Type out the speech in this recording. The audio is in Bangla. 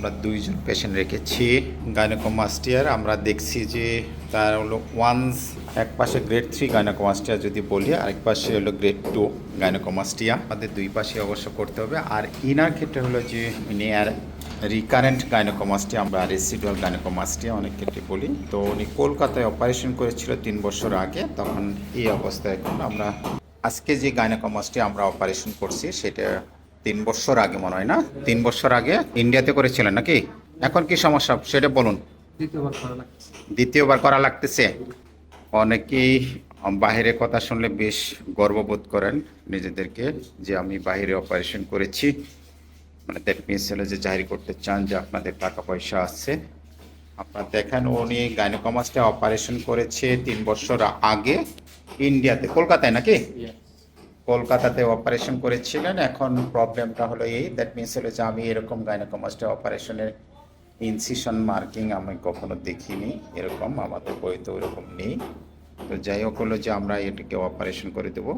আমরা দুইজন পেশেন্ট রেখেছি গাইনোকোমাস্টিয়ার আমরা দেখছি যে তার হলো ওয়ান্স এক পাশে গ্রেড থ্রি গাইনোকোমাস্টিয়া যদি বলি, আরেক পাশে হলো গ্রেড টু গাইনোকোমাস্টিয়া আমাদের দুই পাশে অবশ্য করতে হবে। আর ইনার ক্ষেত্রে হলো যে ইনি আর রিকারেন্ট গাইনোকোমাস্টিয়া আমরা রেসিডুয়াল গাইনোকোমাস্টিয়া অনেক ক্ষেত্রে বলি। তো উনি কলকাতায় অপারেশন করেছিল তিন বছর আগে, তখন এই অবস্থায় এখন আমরা আজকে যে গাইনোকোমাস্টিয়া আমরা অপারেশন করছি, সেটা তিন বছর আগে মনে হয় না? তিন বছর আগে ইন্ডিয়াতে করেছিলেন নাকি? এখন কি সমস্যা? সেটা বলুন। দ্বিতীয়বার করা লাগতেছে? অনেকেই বাইরের কথা শুনলে বেশ গর্ববোধ করেন নিজেদেরকে যে আমি বাইরে অপারেশন করেছি। মানে দ্যাট মিনস হলো যে জাহির করতে চান যে আপনাদের টাকা পয়সা আছে। আপনার দেখেন উনি গাইনোকমাসটা অপারেশন করেছে তিন বছর আগে ইন্ডিয়াতে কলকাতায় নাকি? কলকাতাতে অপারেশন করেছিলেন, এখন প্রবলেমটা হলো এই দ্যাট মিনস হলো যে আমি এরকম গাইনোকোমাস্টে অপারেশনের ইনসিশন মার্কিং আমি কখনো দেখিনি, এরকম আমাদের বইতে ওরকম নেই। তো যাই হোক হলো যে আমরা এটাকে অপারেশন করে দেবো।